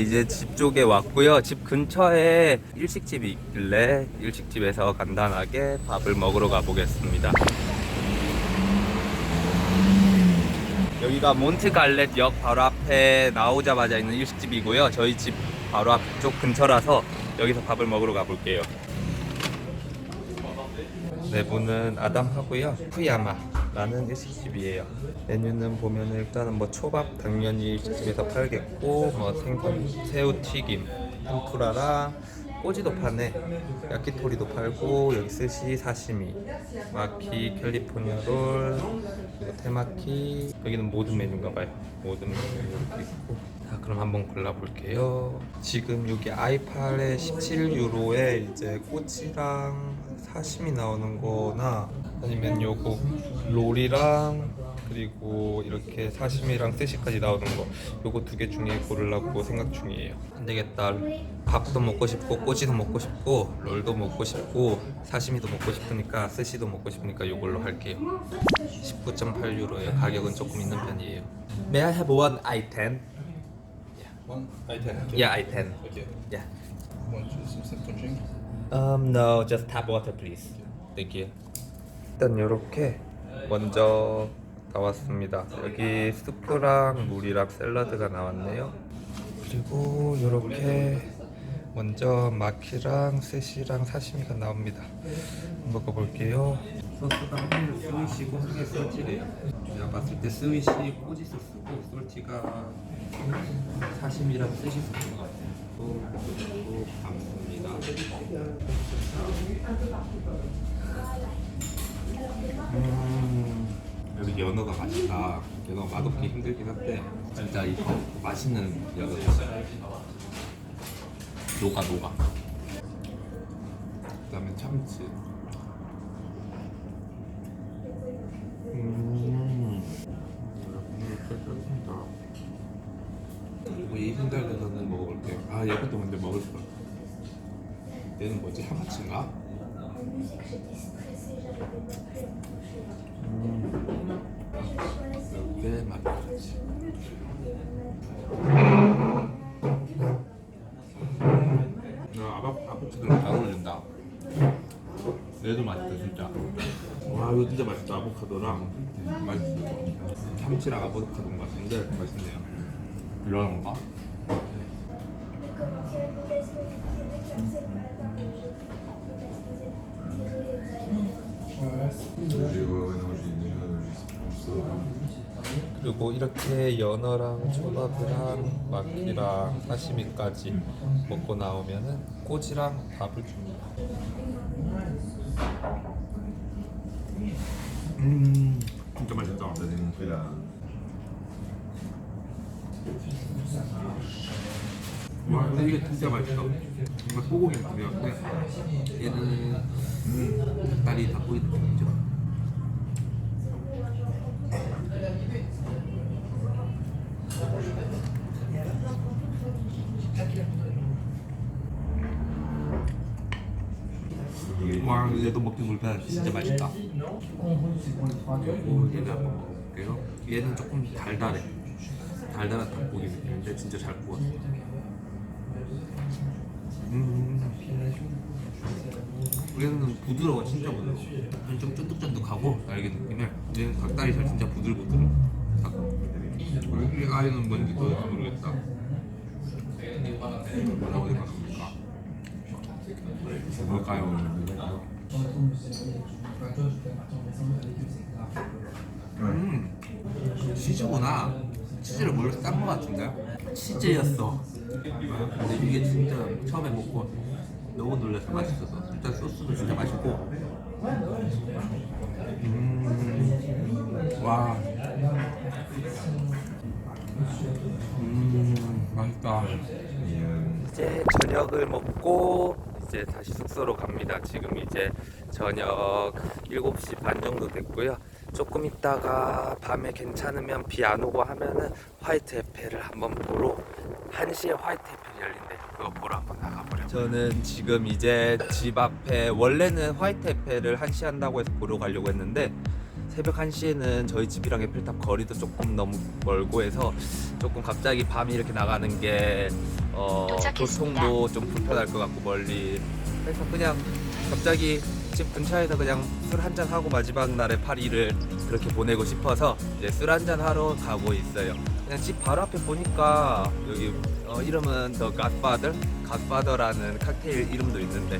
이제 집 쪽에 왔고요. 집 근처에 일식집이 있길래 일식집에서 간단하게 밥을 먹으러 가보겠습니다. 여기가 몬트갈렛 역 바로 앞에 나오자마자 있는 일식집이고요. 저희 집 바로 앞쪽 근처라서 여기서 밥을 먹으러 가볼게요. 내부는 아담하고요. 푸야마 라는 일식집이에요. 메뉴는 보면 일단은 뭐 초밥 당연히 일식집에서 팔겠고 뭐 생선 새우 튀김, 템푸라랑 꼬지도 파네. 야키토리도 팔고 여기 스시, 사시미, 마키, 캘리포니아 롤, 그리고 테마키. 여기는 모든 메뉴인가 봐요. 모든 메뉴 이렇게 있고. 자, 그럼 한번 골라볼게요. 지금 여기 아이팔에 17유로에 이제 꼬치랑 사심이 나오는 거나 아니면 요거 롤이랑 그리고 이렇게 사시미랑 스시까지 나오는 거 요거 두 개 중에 고르려고 생각 중이에요 안 되겠다 밥도 먹고 싶고 꼬치도 먹고 싶고 롤도 먹고 싶고 사시미도 먹고 싶으니까 스시도 먹고 싶으니까 요걸로 할게요 19.8유로예요 가격은 조금 있는 편이에요 May I have one i10? One I-10. Okay. Yeah, i10 Okay. Yeah Want to some simple drink? Um, no, just tap water, please. Thank you. 일단 이렇게 먼저 나왔습니다. 여기 스프랑 물이랑 샐러드가 나왔네요. 그리고 이렇게 먼저 마키랑 스시랑 사시미가 나옵니다. 먹어볼게요. 소스가 스위시고 한 개 솔티래요. 제가 봤을 때 스위시 꼬지 소스고 솔티가 사시미랑 스시 소스인 것 같아요. 그리고 감습니다. 음, 여기 연어가 맛있다. 연어가 맛없기 힘들긴 한데 진짜 이거 맛있는 연어였어요. 녹아 녹아. 그다음에 참치. 음, 이렇게 끓습니다. 그리고 이 흰달래서는 먹어볼게요. 아 얘것도 먼저 먹을 걸. 얘는 뭐지? 하마치인가? 꽤 맛있지. 야, 아바 아보카도랑 잘 어울린다. 얘도 맛있다 진짜. 와 이거 진짜 맛있다 아보카도랑 맛있어. 참치랑 아보카도인 것 같은데 맛있네요. 이런 건가? 그 리고 이렇게 연어랑 초밥이랑 마키랑 사시미까지 먹고 나오면은 꼬지랑 밥을 줍니다. 음, 진짜 맛있다. 와, 근데 이게 진짜 맛있어. 뭔가 소고기 맛이었는데 얘는 닭다리 닭고기 느낌이죠. 와, 얘도 먹기 불편한데 진짜 맛있다. 그리고 얘는 한번 먹어볼게요. 얘는 조금 달달해. 달달한 닭고기 느낌인데 진짜 잘 구웠어. 음. 얘는 부드러워, 진짜 부드러워. 좀 쫀득쫀득하고 날개 느낌에 얘는 닭다리 살 진짜 부들부들해. 닭. 이 아이는 뭔지 더 모르겠다. 뭐라고 생각합니까? 뭘까요? 음, 치즈구나. 치즈를 몰라서 딴거 같은데? 치즈였어. 근데 이게 진짜 처음에 먹고 너무 놀라서 맛있어서 일단 소스도 진짜 맛있고. 음, 와. 음, 맛있다. 이제 저녁을 먹고 이제 다시 숙소로 갑니다. 지금 이제 저녁 7시 반 정도 됐고요. 조금 있다가 밤에 괜찮으면 비 안 오고 하면은 화이트 에펠을 한번 보러 1시에 화이트 에펠이 열린대. 그거 보러 한번 나가보려고. 저는 지금 이제 집 앞에 원래는 화이트 에펠을 1시 한다고 해서 보러 가려고 했는데 새벽 1시에는 저희 집이랑 에펠탑 거리도 조금 너무 멀고 해서 조금 갑자기 밤이 이렇게 나가는 게 어, 도착했습니다. 교통도 좀 불편할 것 같고 멀리 그래서 그냥 갑자기 집 근처에서 그냥 술 한잔 하고 마지막 날에 파리를 그렇게 보내고 싶어서 이제 술 한잔 하러 가고 있어요. 그냥 집 바로 앞에 보니까 여기 어, 이름은 The Godfather, Godfather라는 칵테일 이름도 있는데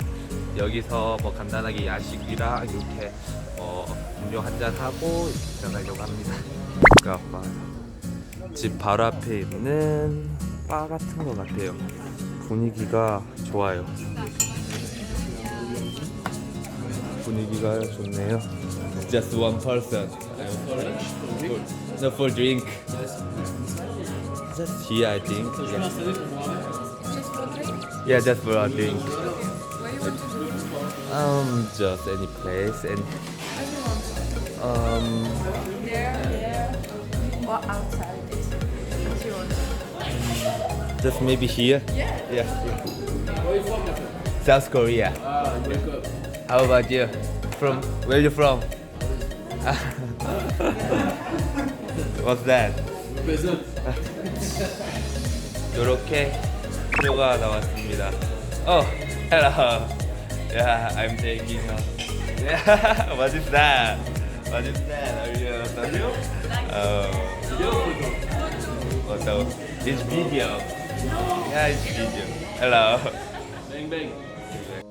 여기서 뭐 간단하게 야식이랑 이렇게 어, 음료 한잔 하고 들어가려고 합니다. Godfather. 집 바로 앞에 있는 바 같은 것 같아요. 분위기가 좋아요. 분위기가 좋네요. Just one person. No for drink. Just here, I think. Yeah, yeah just for a drink. Um, just any place and um. Or outside. What you want? Just maybe here? Yeah. Yeah. South Korea. How about you? From where you from? What's that? 이렇게 표가 나왔습니다. Oh, hello. Yeah, I'm taking. A... Yeah, what is that? What is that? Are you? Are you? Oh. Photo. It's video. Yeah, it's video. Hello. Bang bang.